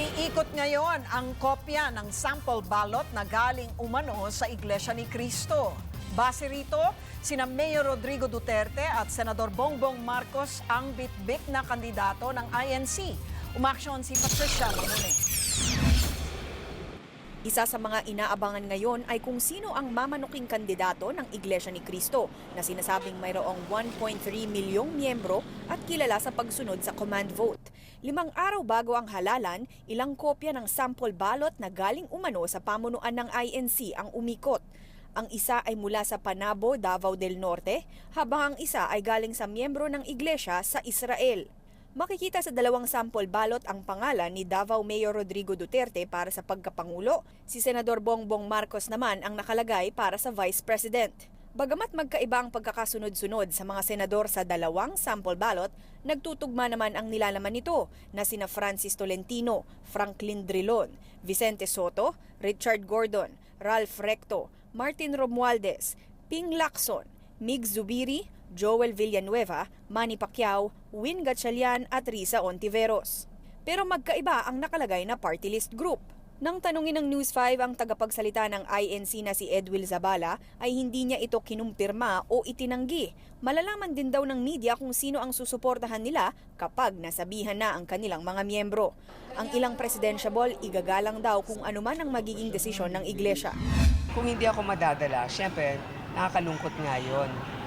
Umiikot ngayon ang kopya ng sample ballot na galing umano sa Iglesia ni Cristo. Base rito, sina Mayor Rodrigo Duterte at Senador Bongbong Marcos ang bitbit na kandidato ng INC. Umaksyon si Patricia Mamune. Isa sa mga inaabangan ngayon ay kung sino ang mamanuking kandidato ng Iglesia ni Cristo na sinasabing mayroong 1.3 milyong miyembro at kilala sa pagsunod sa command vote. Limang araw bago ang halalan, ilang kopya ng sample ballot na galing umano sa pamunuan ng INC ang umikot. Ang isa ay mula sa Panabo, Davao del Norte, habang ang isa ay galing sa miyembro ng iglesia sa Israel. Makikita sa dalawang sample ballot ang pangalan ni Davao Mayor Rodrigo Duterte para sa pagkapangulo. Si Senador Bongbong Marcos naman ang nakalagay para sa Vice President. Bagamat magkaiba ang pagkakasunod-sunod sa mga senador sa dalawang sample ballot, nagtutugma naman ang nilalaman nito na sina Francis Tolentino, Franklin Drilon, Vicente Soto, Richard Gordon, Ralph Recto, Martin Romualdez, Ping Lacson, Mig Zubiri, Joel Villanueva, Manny Pacquiao, Win Gatchalian at Risa Ontiveros. Pero magkaiba ang nakalagay na party list group. Nang tanungin ng News 5 ang tagapagsalita ng INC na si Edwil Zabala ay hindi niya ito kinumpirma o itinanggi. Malalaman din daw ng media kung sino ang susuportahan nila kapag nasabihan na ang kanilang mga miyembro. Ang ilang presidentiable igagalang daw kung anuman ang magiging desisyon ng iglesia. Kung hindi ako madadala, syempre, nakakalungkot nga yun.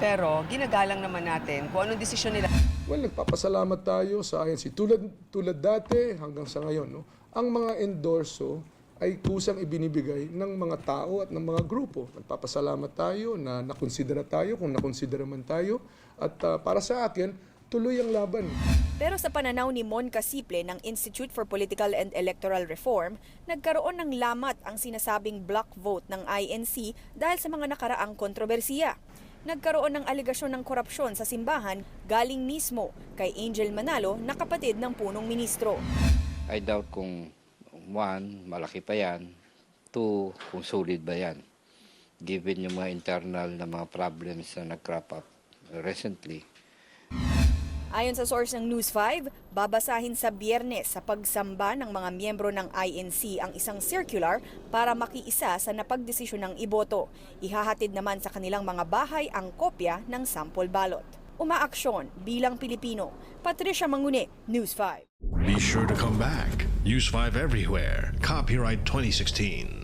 Pero ginagalang naman natin kung anong desisyon nila. Well, nagpapasalamat tayo sa INC. Tulad, tulad dati hanggang sa ngayon, no? ang mga endorso ay kusang ibinibigay ng mga tao at ng mga grupo. Nagpapasalamat tayo na nakonsidera tayo kung nakonsidera man tayo. At ah, para sa akin, tuloy ang laban. Pero sa pananaw ni Mon Casiple ng Institute for Political and Electoral Reform, nagkaroon ng lamat ang sinasabing block vote ng INC dahil sa mga nakaraang kontrobersiya. Nagkaroon ng aligasyon ng korupsyon sa simbahan galing mismo kay Angel Manalo na kapatid ng punong ministro. I doubt kung one, malaki pa yan. Two, kung solid ba yan. Given yung mga internal na mga problems na nag-crop up recently. Ayon sa source ng News 5, babasahin sa biyernes sa pagsamba ng mga miyembro ng INC ang isang circular para makiisa sa napagdesisyon ng iboto. Ihahatid naman sa kanilang mga bahay ang kopya ng sample ballot. Umaaksyon bilang Pilipino. Patricia Mangune, News 5. Be sure to come back. Use 5 everywhere. Copyright 2016.